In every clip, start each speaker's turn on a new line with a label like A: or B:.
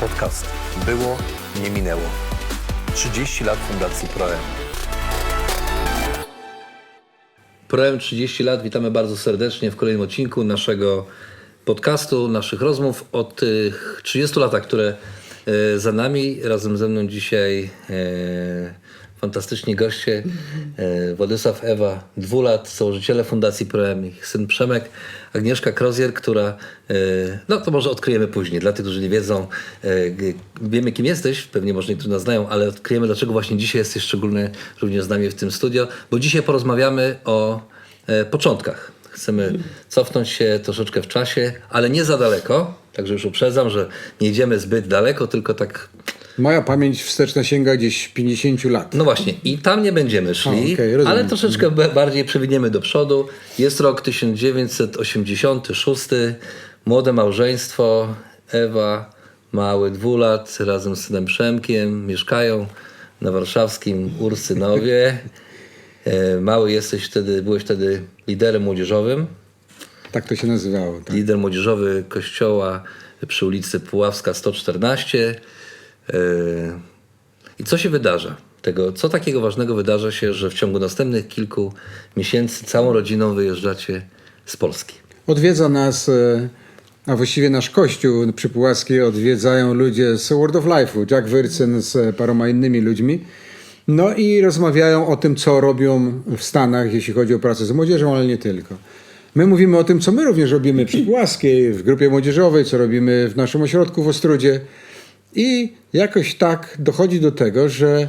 A: Podcast Było, nie minęło. 30 lat Fundacji Proem.
B: Proem 30 lat, witamy bardzo serdecznie w kolejnym odcinku naszego podcastu, naszych rozmów o tych 30 latach, które e, za nami. Razem ze mną dzisiaj e, fantastyczni goście. E, Władysław Ewa, dwulat, założyciele Fundacji Proem, ich syn Przemek, Agnieszka Krozier, która, e, no to może odkryjemy później, dla tych, którzy nie wiedzą, e, wiemy kim jesteś, pewnie może niektórzy nas znają, ale odkryjemy dlaczego właśnie dzisiaj jesteś szczególnie również z nami w tym studio, bo dzisiaj porozmawiamy o początkach. Chcemy cofnąć się troszeczkę w czasie, ale nie za daleko, także już uprzedzam, że nie idziemy zbyt daleko, tylko tak
C: Moja pamięć wsteczna sięga gdzieś 50 lat.
B: no właśnie, i tam nie będziemy szli,
C: A, rozumiem.
B: ale troszeczkę bardziej przewiniemy do przodu. Jest rok 1986, młode małżeństwo, Ewa, mały dwulat, razem z synem Przemkiem, mieszkają na warszawskim Ursynowie. E, Mały jesteś wtedy, byłeś wtedy liderem młodzieżowym,
C: Tak to się nazywało. Tak.
B: lider młodzieżowy kościoła przy ulicy Puławska 114. Yy, I co się wydarza? Tego, co takiego ważnego wydarza się, że w ciągu następnych kilku miesięcy całą rodziną wyjeżdżacie z Polski?
C: Odwiedza nas, e, a właściwie nasz kościół przy Puławskiej odwiedzają ludzie z World of Life'u, Jack Wyrcen z paroma innymi ludźmi. No i rozmawiają o tym, co robią w Stanach, jeśli chodzi o pracę z młodzieżą, ale nie tylko. My mówimy o tym, co my również robimy przy Puławskiej, w grupie młodzieżowej, co robimy w naszym ośrodku w Ostrudzie. I jakoś tak dochodzi do tego, że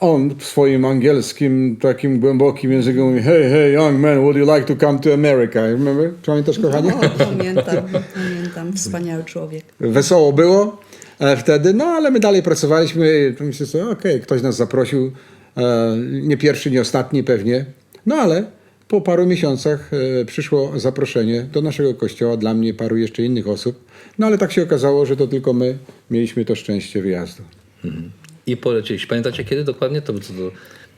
C: on w swoim angielskim, takim głębokim języku mówi Hey, hey, young man, would you like to come to America? Remember? Pamiętasz, kochanie?
D: O, pamiętam, pamiętam. Wspaniały człowiek.
C: Wesoło było e, wtedy, no ale my dalej pracowaliśmy. Myślę sobie, okej, ktoś nas zaprosił, e, nie pierwszy, nie ostatni pewnie. No ale po paru miesiącach e, przyszło zaproszenie do naszego kościoła, dla mnie, paru jeszcze innych osób. No ale tak się okazało, że to tylko my mieliśmy to szczęście wyjazdu.
B: I polecieliście. Pamiętacie kiedy dokładnie? To był co to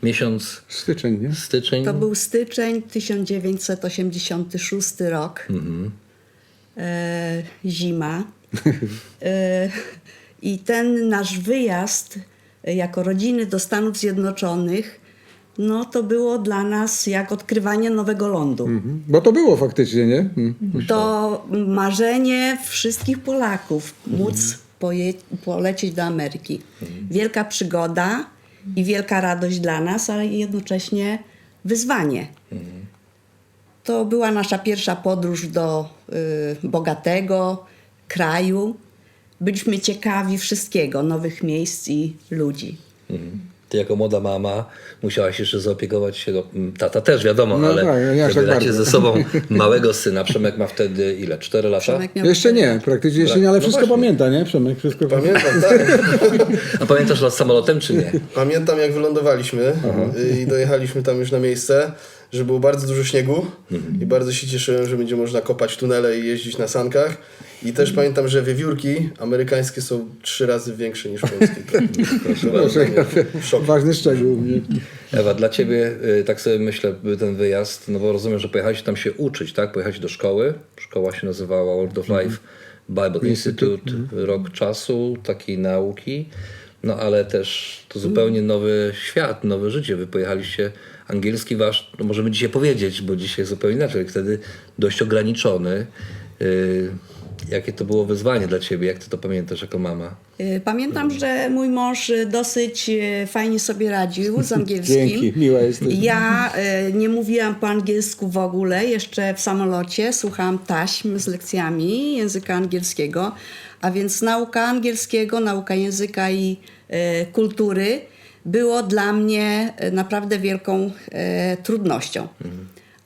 B: miesiąc
C: Styczeń, nie?
B: styczeń?
D: To był styczeń 1986 rok. E, zima. E, I ten nasz wyjazd e, jako rodziny do Stanów Zjednoczonych, no to było dla nas jak odkrywanie nowego lądu.
C: Mhm. Bo to było faktycznie, nie? Mm.
D: To marzenie wszystkich Polaków móc poje- polecieć do Ameryki. Wielka przygoda i wielka radość dla nas, ale jednocześnie wyzwanie. To była nasza pierwsza podróż do y, bogatego kraju. Byliśmy ciekawi wszystkiego, nowych miejsc i ludzi.
B: Mhm. Ty jako młoda mama musiałaś jeszcze zaopiekować się, no, tata też wiadomo,
C: No
B: ale
C: tak, ja tak
B: ze sobą małego syna. Przemek ma wtedy ile? Cztery lata?
D: Przemek miał
C: Jeszcze nie, praktycznie jeszcze nie, ale wszystko
B: właśnie.
C: pamięta, nie? Przemek, wszystko pamięta.
E: Pamiętam, tak.
B: A pamiętasz lot samolotem czy nie?
E: Pamiętam jak wylądowaliśmy y, i dojechaliśmy tam już na miejsce, że było bardzo dużo śniegu i bardzo się cieszyłem, że będzie można kopać tunele i jeździć na sankach. I też pamiętam, że wiewiórki amerykańskie są trzy razy większe niż polskie. Proszę bardzo. Szok.
C: Ważny szczegół.
B: Ewa, dla ciebie, y, tak sobie myślę, ten wyjazd, no bo rozumiem, że pojechałeś tam się uczyć, tak? Pojechałeś do szkoły. Szkoła się nazywała World of Life Bible Institute. Rok czasu takiej nauki. No ale też to zupełnie nowy świat, nowe życie. Wy pojechaliście, angielski wasz, no możemy dzisiaj powiedzieć, bo dzisiaj zupełnie inaczej, wtedy dość ograniczony. Jakie to było wyzwanie dla ciebie? Jak ty to pamiętasz jako mama?
D: Y, Pamiętam, że mój mąż dosyć y, fajnie sobie radził z angielskim.
C: Dzięki, miła jesteś.
D: Ja y, nie mówiłam po angielsku w ogóle. Jeszcze w samolocie słuchałam taśm z lekcjami języka angielskiego. A więc nauka angielskiego, nauka języka i kultury było dla mnie naprawdę wielką trudnością.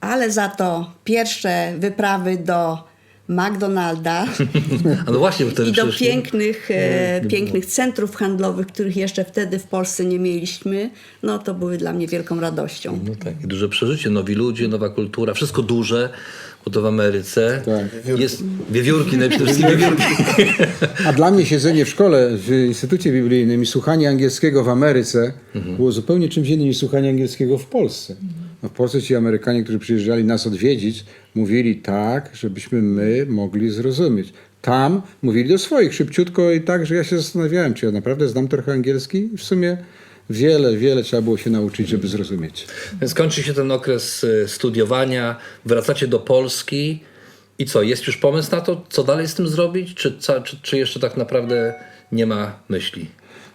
D: Ale za to pierwsze wyprawy do McDonalda
B: no właśnie,
D: i do
B: przecież nie-
D: pięknych, e, pięknych centrów handlowych, których jeszcze wtedy w Polsce nie mieliśmy, no to były dla mnie wielką radością.
B: No tak, i duże przeżycie, nowi ludzie, nowa kultura, wszystko duże, bo to w Ameryce.
C: Tak.
E: Wiewiórki.
B: Jest wiewiórki, wszystkim wiewiórki.
C: A dla mnie siedzenie w szkole, w Instytucie Biblijnym i słuchanie angielskiego w Ameryce było zupełnie czymś innym niż słuchanie angielskiego w Polsce. No w Polsce ci Amerykanie, którzy przyjeżdżali nas odwiedzić, mówili tak, żebyśmy my mogli zrozumieć. tam mówili do swoich szybciutko i tak, że ja się zastanawiałem, czy ja naprawdę znam trochę angielski w sumie wiele, wiele trzeba było się nauczyć, żeby zrozumieć.
B: Więc kończy się ten okres y, studiowania, wracacie do Polski i co, jest już pomysł na to, co dalej z tym zrobić? Czy, czy, czy jeszcze tak naprawdę nie ma myśli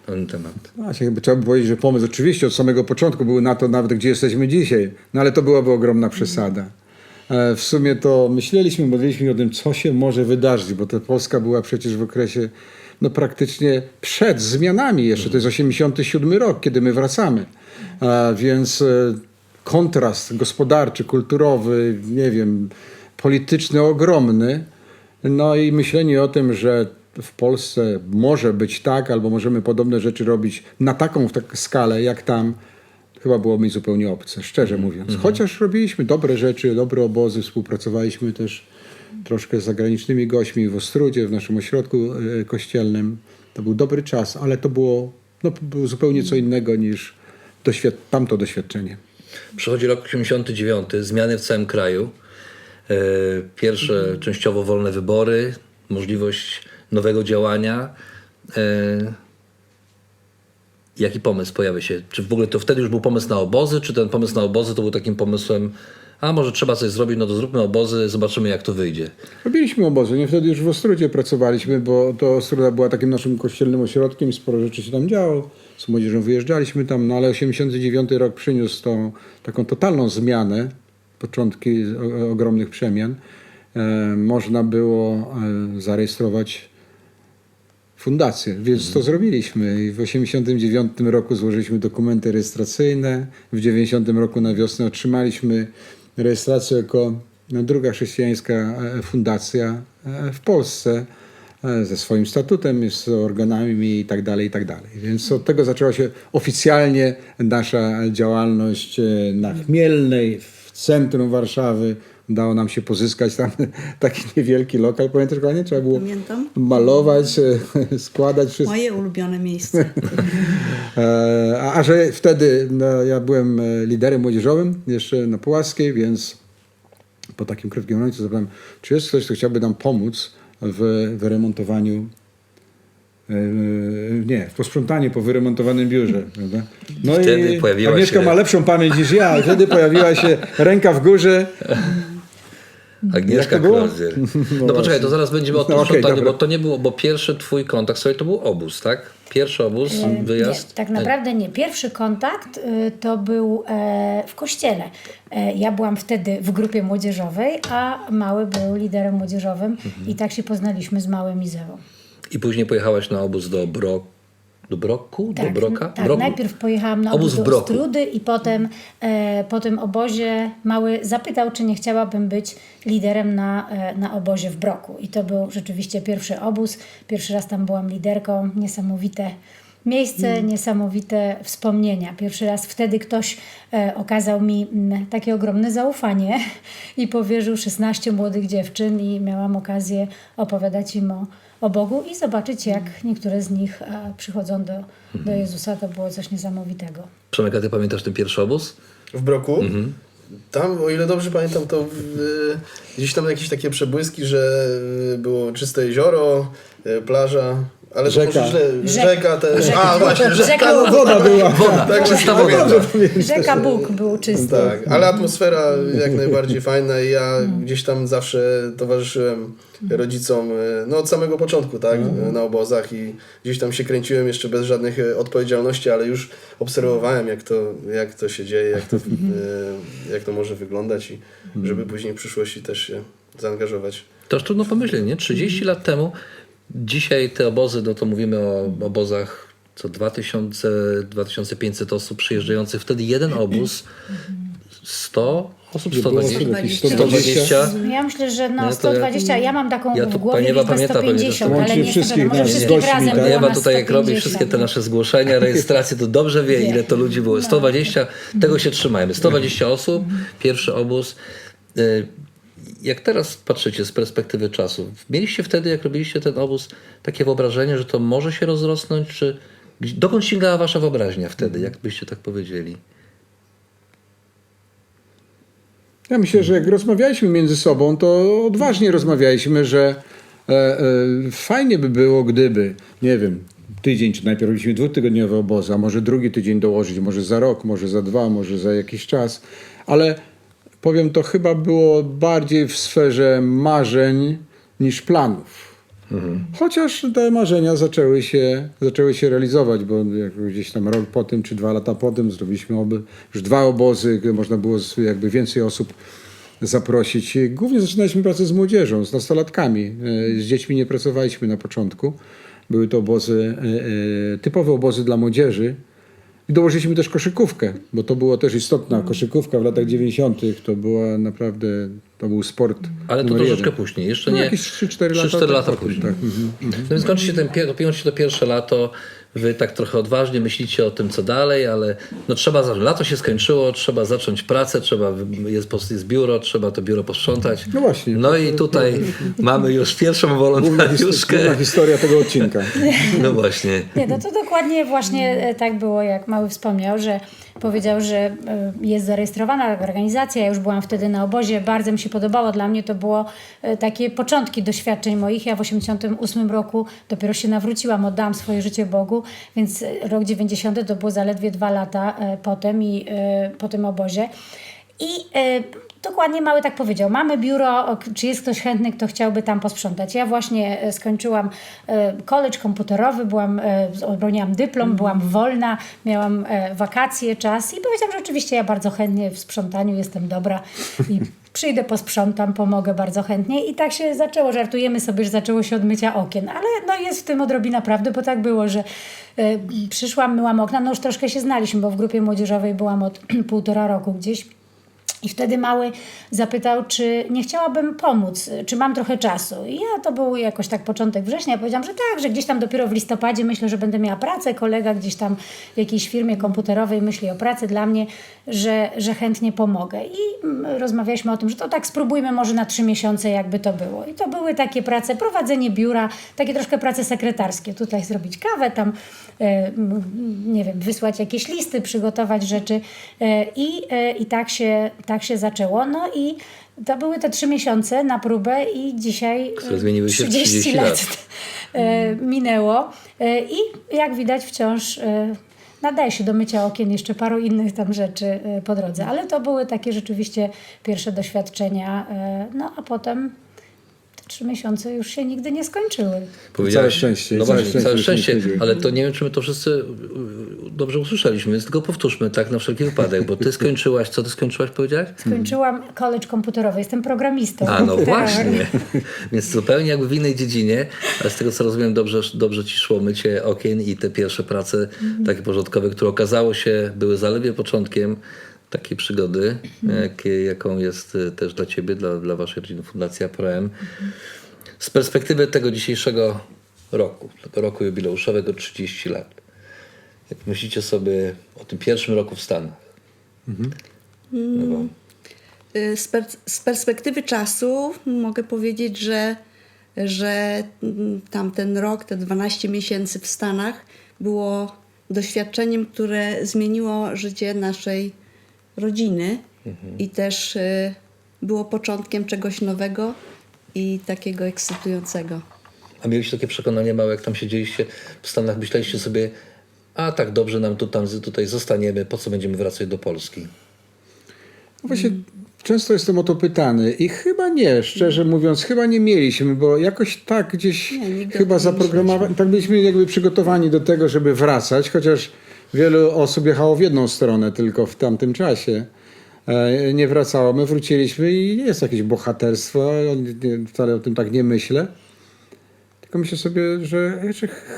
B: na ten temat?
C: Właśnie, jakby trzeba by powiedzieć, że pomysł oczywiście od samego początku był na to nawet, gdzie jesteśmy dzisiaj, no ale to byłaby ogromna przesada. E, W sumie to myśleliśmy, modliliśmy o tym, co się może wydarzyć, bo ta Polska była przecież w okresie no praktycznie przed zmianami jeszcze. To jest 87 rok, kiedy my wracamy. Więc e, kontrast gospodarczy, kulturowy, nie wiem, polityczny ogromny. No i myślenie o tym, że w Polsce może być tak, albo możemy podobne rzeczy robić na taką tak skalę jak tam, chyba było mi zupełnie obce, szczerze mówiąc. Chociaż robiliśmy dobre rzeczy, dobre obozy, współpracowaliśmy też troszkę z zagranicznymi gośćmi w Ostrudzie, w naszym ośrodku e, kościelnym. To był dobry czas, ale to było, no, było zupełnie co innego niż doświad- tamto doświadczenie.
B: Przychodzi rok 89, zmiany w całym kraju. E, Pierwsze częściowo wolne wybory, możliwość nowego działania. Jaki pomysł pojawia się? Czy w ogóle to wtedy już był pomysł na obozy, czy ten pomysł na obozy to był takim pomysłem, a może trzeba coś zrobić, no to zróbmy obozy, zobaczymy jak to wyjdzie.
C: Robiliśmy obozy, nie wtedy już w Ostrudzie pracowaliśmy, bo to Ostruda była takim naszym kościelnym ośrodkiem, sporo rzeczy się tam działo. Z młodzieżą wyjeżdżaliśmy tam, no ale 89 rok przyniósł tą taką totalną zmianę, początki ogromnych przemian. E, można było e, zarejestrować fundację, więc to zrobiliśmy. I w 89 roku złożyliśmy dokumenty rejestracyjne. W 90 roku na wiosnę otrzymaliśmy rejestrację jako druga chrześcijańska e, fundacja e, w Polsce e, ze swoim statutem, z organami i tak dalej, i tak dalej. Więc od tego zaczęła się oficjalnie nasza działalność na Chmielnej, w centrum Warszawy. Udało nam się pozyskać tam taki niewielki lokal. Pamiętasz, kochanie? Trzeba było
D: Pamiętam.
C: malować, e, składać wszystko.
D: Moje ulubione miejsce.
C: E, A, a że wtedy no, ja byłem e, liderem młodzieżowym jeszcze na Pułaskiej, więc po takim krótkim momencie zapytałem, czy jest ktoś, kto chciałby nam pomóc w wyremontowaniu nie, w posprzątaniu po wyremontowanym biurze. Prawda? No
B: Wtedy
C: i
B: pojawiła
C: Agnieszka
B: się-
C: ma lepszą pamięć niż ja. Wtedy pojawiła się ręka w górze.
B: Agnieszka
C: to było?
B: Klozier. No,
C: No
B: poczekaj, to zaraz będziemy o tym
C: No dobra.
B: bo to nie było, bo pierwszy twój kontakt sobie to był obóz, tak? Pierwszy obóz, wyjazd.
F: Nie, tak naprawdę nie. Pierwszy kontakt y, to był e, w kościele. E, ja byłam wtedy w grupie młodzieżowej, a Mały był liderem młodzieżowym i tak się poznaliśmy z Małym i Zewą.
B: I później pojechałaś na obóz do Bro... Do Broku? do Broka?
F: tak
B: Broku?
F: najpierw pojechałam na
B: Obóz
F: obóz do
B: Broku.
F: Ostrudy i potem e, po tym obozie Mały zapytał, czy nie chciałabym być liderem na, e, na obozie w Broku. I to był rzeczywiście pierwszy obóz. Pierwszy raz tam byłam liderką. Niesamowite miejsce,
B: Mm.
F: niesamowite wspomnienia. Pierwszy raz wtedy ktoś e, okazał mi mm, takie ogromne zaufanie i powierzył 16 młodych dziewczyn i miałam okazję opowiadać im o, o Bogu i zobaczyć, jak niektóre z nich e, przychodzą do, do. Jezusa. To było coś niesamowitego.
B: Przemek, a ty pamiętasz ten pierwszy obóz?
E: w Broku.
B: Mhm.
E: Tam, o ile dobrze pamiętam, to w, gdzieś tam jakieś takie przebłyski, że y, było czyste jezioro, y, plaża, ale
C: Rzeka.
E: to może źle,
F: Rzeka.
E: rzeka też.
F: Rzeka.
E: A właśnie, rzeka.
F: Rzeka,
E: no,
C: Woda była.
B: Woda,
E: Tak,
B: czysta
E: tak,
B: woda.
F: rzeka Bóg był czysty.
E: Tak, ale atmosfera jak najbardziej fajna i ja gdzieś tam zawsze towarzyszyłem rodzicom e, no od samego początku, tak, e, na obozach i gdzieś tam się kręciłem jeszcze bez żadnych e, odpowiedzialności, ale już obserwowałem jak to, jak to się dzieje, jak to, e, jak to może wyglądać i żeby później w przyszłości też się zaangażować.
B: To aż trudno pomyśleć, nie? 30 lat temu, dzisiaj te obozy, no to mówimy o obozach co 2000, 2500 osób przyjeżdżających, wtedy jeden obóz, 100 osób,
C: Nie było
B: 120,
C: jakieś
B: 120.
F: Ja myślę, że
B: No
F: no,
B: to
F: 120, ja mam taką
B: ja tu-
F: w głowie
B: pani Ewa pamięta,
F: 150,
C: pamięta,
F: ale nie pewna, może
C: wszystkich
F: wszystkich
C: nas z
F: razem
C: tak.
B: Ewa tutaj jak robi
F: 150.
B: wszystkie te nasze zgłoszenia, rejestracje, to dobrze wie, ile to ludzi było. 120, tego się trzymajmy. 120 osób, pierwszy obóz. Jak teraz patrzycie z perspektywy czasu, mieliście wtedy, jak robiliście ten obóz, takie wyobrażenie, że to może się rozrosnąć, czy dokąd sięgała wasza wyobraźnia wtedy, jak byście tak powiedzieli?
C: Ja myślę, że jak rozmawialiśmy między sobą, to odważnie rozmawialiśmy, że e, e, fajnie by było, gdyby, nie wiem, tydzień, czy najpierw robiliśmy dwutygodniowe obozy, a może drugi tydzień dołożyć, może za rok, może za dwa, może za jakiś czas, ale powiem, to chyba było bardziej w sferze marzeń niż planów. Chociaż te marzenia zaczęły się, zaczęły się realizować, bo gdzieś tam rok po tym, czy dwa lata po tym zrobiliśmy oby, już dwa obozy, gdzie można było jakby więcej osób zaprosić. Głównie zaczynaliśmy pracę z młodzieżą, z nastolatkami. E, Z dziećmi nie pracowaliśmy na początku. Były to obozy, e, e, typowe obozy dla młodzieży. I dołożyliśmy też koszykówkę, bo to była też istotna koszykówka w latach 90. To była naprawdę, to był sport
B: Ale to troszeczkę
C: jeden.
B: później, jeszcze
C: No,
B: nie.
C: jakieś 3-4 lata
B: 3-4 lata
C: potem,
B: później.
C: tak. Mhm,
B: No więc kończy się ten, się to pierwsze lato, wy tak trochę odważnie myślicie o tym, co dalej, ale no trzeba zacząć. Lato się skończyło, trzeba zacząć pracę, trzeba, jest, jest biuro, trzeba to biuro posprzątać.
C: No właśnie.
B: No i tutaj mamy już pierwszą
C: his- główna
B: wolontariuszkę.
C: historia tego odcinka.
B: No właśnie.
F: Nie, no to dokładnie właśnie e, tak było, jak Mały wspomniał, że powiedział, że e, jest zarejestrowana organizacja. Ja już byłam wtedy na obozie, bardzo mi się podobało. Dla mnie to było e, takie początki doświadczeń moich. Ja w 88 roku dopiero się nawróciłam, oddałam swoje życie Bogu, więc e, rok 90 to było zaledwie dwa lata potem i po tym obozie. I dokładnie Mały tak powiedział, mamy biuro, czy jest ktoś chętny, kto chciałby tam posprzątać. Ja właśnie e, skończyłam e, college komputerowy, byłam, e, obroniłam dyplom, byłam wolna, miałam e, wakacje, czas i powiedziałam, że oczywiście ja bardzo chętnie w sprzątaniu jestem dobra i przyjdę, posprzątam, pomogę bardzo chętnie. I tak się zaczęło, żartujemy sobie, że zaczęło się od mycia okien, ale no jest w tym odrobina prawdy, bo tak było, że e, przyszłam, myłam okna, no już troszkę się znaliśmy, bo w grupie młodzieżowej byłam od półtora roku gdzieś i wtedy mały zapytał, czy nie chciałabym pomóc, czy mam trochę czasu. I ja to był jakoś tak początek września. Powiedziałam, że tak, że gdzieś tam dopiero w listopadzie myślę, że będę miała pracę. Kolega gdzieś tam w jakiejś firmie komputerowej myśli o pracy dla mnie, że, że chętnie pomogę. I mm, rozmawialiśmy o tym, że to tak spróbujmy może na trzy miesiące, jakby to było. I to były takie prace, prowadzenie biura, takie troszkę prace sekretarskie. Tutaj zrobić kawę, tam e, m, nie wiem, wysłać jakieś listy, przygotować rzeczy. E, I, e, i tak, się, tak się zaczęło. No i to były te trzy miesiące na próbę i dzisiaj e,
B: Które zmieniły się w 30 lat.
F: e, minęło. E, I jak widać wciąż nadaje się do mycia okien jeszcze paru innych tam rzeczy po drodze. Ale to były takie rzeczywiście pierwsze doświadczenia. No a potem te trzy miesiące już się nigdy nie skończyły.
B: Powiedziałeś,
C: szczęście,
B: No
C: całe
B: właśnie,
C: szczęście,
B: całe szczęście, ale to nie wiem, czy my to wszyscy y, y, dobrze usłyszeliśmy, więc tylko powtórzmy tak na wszelki wypadek, bo ty skończyłaś, co ty skończyłaś, powiedziałeś?
F: Skończyłam college komputerowy, jestem programistą.
B: A, no
F: Tak.
B: właśnie. Więc zupełnie jakby w innej dziedzinie, ale z tego co rozumiem, dobrze, dobrze ci szło mycie okien i te pierwsze prace takie porządkowe, które okazało się były zaledwie początkiem takiej przygody, jakie, jaką jest y, też dla ciebie, dla, dla waszej rodziny Fundacja ProM. Z perspektywy tego dzisiejszego roku, tego roku jubileuszowego 30 lat. Jak myślicie sobie o tym pierwszym roku w Stanach? No bo-
D: Y, Z, per, z perspektywy czasu mogę powiedzieć, że, że mm, tamten rok, te 12 miesięcy w Stanach było doświadczeniem, które zmieniło życie naszej rodziny i też y, było początkiem czegoś nowego i takiego ekscytującego.
B: A mieliście takie przekonanie małe, jak tam siedzieliście w Stanach, myśleliście sobie, a tak dobrze nam tu, tam, tutaj zostaniemy, po co będziemy wracać do Polski?
C: No Właśnie często jestem o to pytany i chyba nie, szczerze mówiąc, chyba nie mieliśmy, bo jakoś tak gdzieś
D: Nie,
C: chyba zaprogramowani, tak byliśmy jakby przygotowani do tego, żeby wracać, chociaż wielu osób jechało w jedną stronę tylko w tamtym czasie. E, Nie wracało, my wróciliśmy i nie jest jakieś bohaterstwo, wcale o tym tak nie myślę. Tylko myślę sobie, że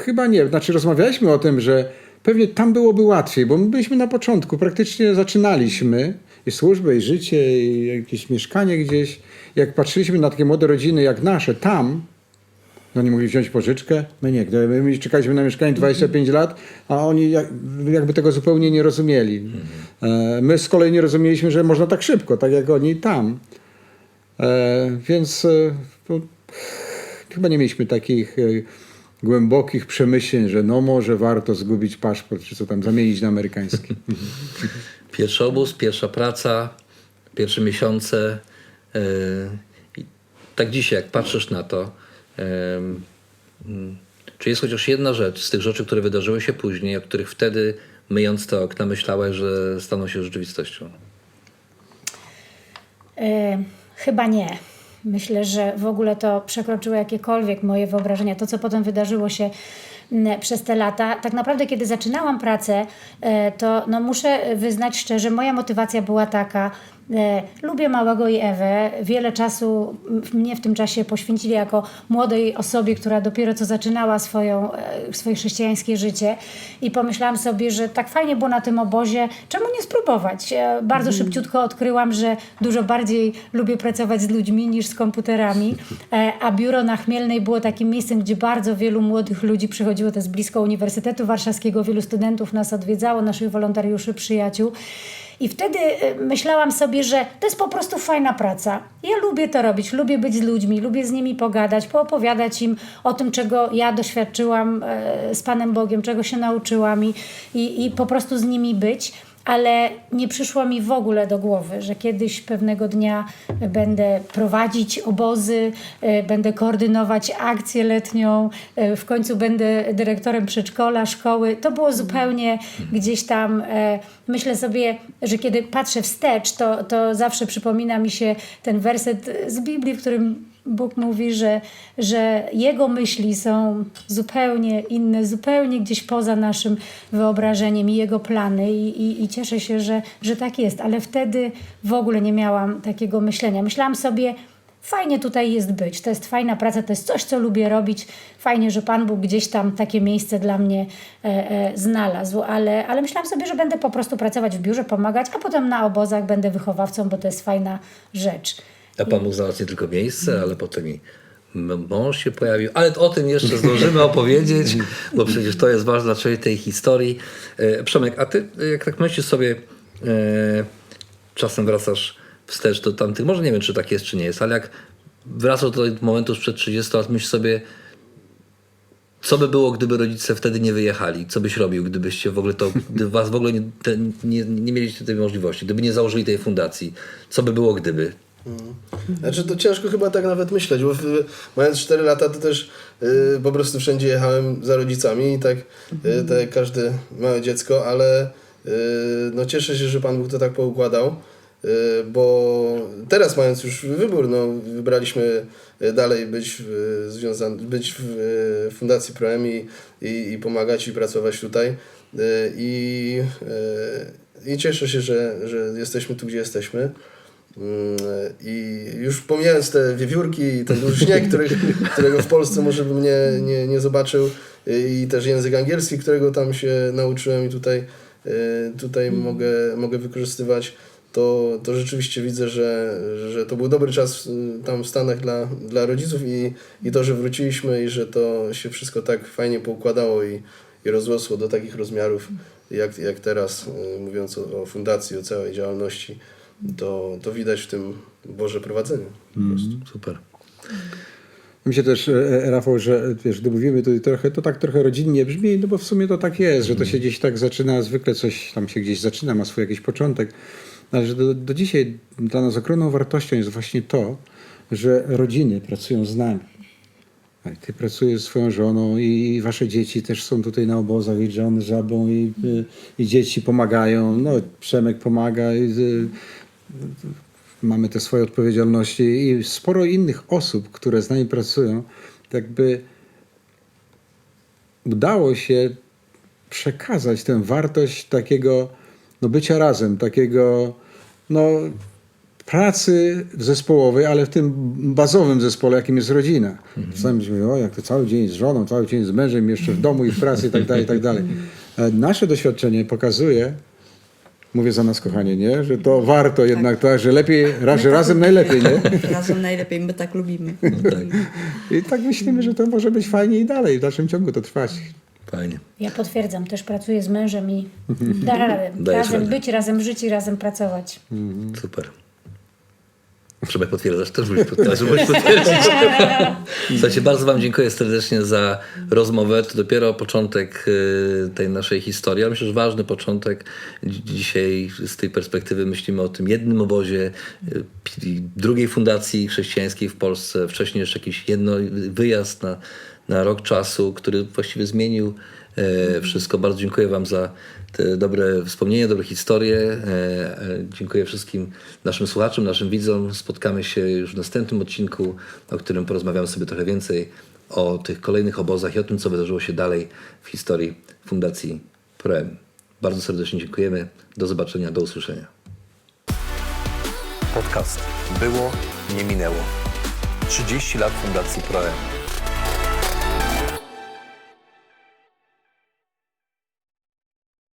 C: chyba nie. Znaczy rozmawialiśmy o tym, że pewnie tam byłoby łatwiej, bo my byliśmy na początku, praktycznie zaczynaliśmy i służbę, i życie, i jakieś mieszkanie gdzieś. Jak patrzyliśmy na takie młode rodziny jak nasze, tam, no nie mogli wziąć pożyczkę, my nie. Gdyby My czekaliśmy na mieszkanie 25 lat, a oni jak, jakby tego zupełnie nie rozumieli. E, My z kolei nie rozumieliśmy, że można tak szybko, tak jak oni tam. E, Więc e, to chyba nie mieliśmy takich głębokich przemyśleń, że no może warto zgubić paszport, czy co tam, zamienić na amerykański.
B: Pierwszy obóz, pierwsza praca, pierwsze miesiące. Yy, tak dzisiaj, jak patrzysz na to, czy jest chociaż jedna rzecz z tych rzeczy, które wydarzyły się później, o których wtedy myjąc te okna myślałeś, że staną się rzeczywistością?
F: E, chyba nie. Myślę, że w ogóle to przekroczyło jakiekolwiek moje wyobrażenia. To, co potem wydarzyło się mm, przez te lata. Tak naprawdę, kiedy zaczynałam pracę, e, to no, muszę wyznać szczerze, moja motywacja była taka. E, lubię Małego i Ewę. Wiele czasu mnie w tym czasie poświęcili jako młodej osobie, która dopiero co zaczynała swoją, e, swoje chrześcijańskie życie. I pomyślałam sobie, że tak fajnie było na tym obozie, czemu nie spróbować? E, Bardzo szybciutko odkryłam, że dużo bardziej lubię pracować z ludźmi niż z komputerami, a biuro na Chmielnej było takim miejscem, gdzie bardzo wielu młodych ludzi przychodziło, to jest blisko Uniwersytetu Warszawskiego, wielu studentów nas odwiedzało, naszych wolontariuszy, przyjaciół. I wtedy e, myślałam sobie, że to jest po prostu fajna praca. Ja lubię to robić, lubię być z ludźmi, lubię z nimi pogadać, poopowiadać im o tym, czego ja doświadczyłam e, z Panem Bogiem, czego się nauczyłam i, i, i po prostu z nimi być. Ale nie przyszło mi w ogóle do głowy, że kiedyś pewnego dnia będę prowadzić obozy, e, będę koordynować akcję letnią, e, w końcu będę dyrektorem przedszkola, szkoły. To było zupełnie gdzieś tam. e, Myślę sobie, że kiedy patrzę wstecz, to, to zawsze przypomina mi się ten werset z Biblii, w którym Bóg mówi, że, że Jego myśli są zupełnie inne, zupełnie gdzieś poza naszym wyobrażeniem i Jego plany. I, i, i cieszę się, że, że tak jest. Ale wtedy w ogóle nie miałam takiego myślenia. Myślałam sobie, fajnie tutaj jest być, to jest fajna praca, to jest coś, co lubię robić. Fajnie, że Pan Bóg gdzieś tam takie miejsce dla mnie e, e, znalazł, ale, ale myślałam sobie, że będę po prostu pracować w biurze, pomagać, a potem na obozach będę wychowawcą, bo to jest fajna rzecz.
B: A Pan Bóg znalazł nie tylko miejsce, ale potem i mąż się pojawił. Ale o tym jeszcze zdążymy opowiedzieć, bo przecież to jest ważna część tej historii. E, Przemek, a ty jak tak myślisz sobie, e, czasem wracasz wstecz do tamtych, może nie wiem, czy tak jest, czy nie jest, ale jak wracasz do momentu sprzed 30 lat, myślisz sobie, co by było, gdyby rodzice wtedy nie wyjechali? Co byś robił, gdybyście w ogóle to, gdyby was w ogóle nie, te, nie, nie mieliście tej możliwości, gdyby nie założyli tej fundacji? Co by było, gdyby?
E: Znaczy to ciężko chyba tak nawet myśleć, bo w, mając 4 lata to też y, po prostu wszędzie jechałem za rodzicami i tak, y, tak jak każde małe dziecko, ale y, no cieszę się, że Pan Bóg to tak poukładał, y, bo teraz mając już wybór, no wybraliśmy dalej być y, związany, być w y, Fundacji Proem i, i, i pomagać i pracować tutaj y, i, y, i cieszę się, że, że jesteśmy tu, gdzie jesteśmy. Mm, I już pomijając te wiewiórki i ten duży śnieg, który, którego w Polsce może bym nie, nie, nie zobaczył i też język angielski, którego tam się nauczyłem i tutaj, y, tutaj mogę, mogę wykorzystywać, to, to rzeczywiście widzę, że, że to był dobry czas tam w Stanach dla, dla rodziców i, i to, że wróciliśmy i że to się wszystko tak fajnie poukładało i, i rozrosło do takich rozmiarów, jak, jak teraz, mówiąc o, o fundacji, o całej działalności, to, to widać w tym Boże prowadzenie. po prostu.
B: Super.
C: Myślę też, e, Rafał, że wiesz, gdy mówimy tutaj trochę, to tak trochę rodzinnie brzmi, no bo w sumie to tak jest, że to się gdzieś tak zaczyna, zwykle coś tam się gdzieś zaczyna, ma swój jakiś początek, ale że do, do dzisiaj dla nas ogromną wartością jest właśnie to, że rodziny pracują z nami. Ty pracujesz z swoją żoną i wasze dzieci też są tutaj na obozach i żony żabą i, i dzieci pomagają. No, Przemek pomaga. I, mamy te swoje odpowiedzialności i sporo innych osób, które z nami pracują, jakby udało się przekazać tę wartość takiego no, bycia razem, takiego no, pracy zespołowej, ale w tym bazowym zespole, jakim jest rodzina. Czasami mówią, o jak to cały dzień z żoną, cały dzień z mężem, jeszcze w domu i w pracy i tak dalej, i tak dalej. E, Nasze doświadczenie pokazuje, mówię za nas kochanie, nie? że to warto jednak, tak, że lepiej, raz,
D: tak
C: razem
D: lubimy.
C: najlepiej, nie?
D: Razem najlepiej, my tak lubimy.
C: I tak myślimy, że to może być fajnie i dalej, w dalszym ciągu to trwać.
B: Fajnie.
F: Ja potwierdzam, też pracuję z mężem i da radę.
B: Dajesz
F: Razem
B: radę.
F: być, razem żyć i razem pracować.
B: Super. Przemek potwierdzasz, też musisz potwierdzić. Musisz. Słuchajcie, bardzo Wam dziękuję serdecznie za rozmowę. To dopiero początek y, tej naszej historii, ale myślę, że ważny początek. Dzi- Dzisiaj z tej perspektywy myślimy o tym jednym obozie, y, drugiej fundacji chrześcijańskiej w Polsce. Wcześniej jeszcze jakiś jedno wyjazd na, na rok czasu, który właściwie zmienił e, wszystko. Bardzo dziękuję Wam za dobre wspomnienia, dobre historie. E, e, Dziękuję wszystkim naszym słuchaczom, naszym widzom. Spotkamy się już w następnym odcinku, o którym porozmawiamy sobie trochę więcej o tych kolejnych obozach i o tym, co wydarzyło się dalej w historii Fundacji ProM. Bardzo serdecznie dziękujemy. Do zobaczenia, do usłyszenia.
A: Podcast było, nie minęło. 30 lat Fundacji ProM.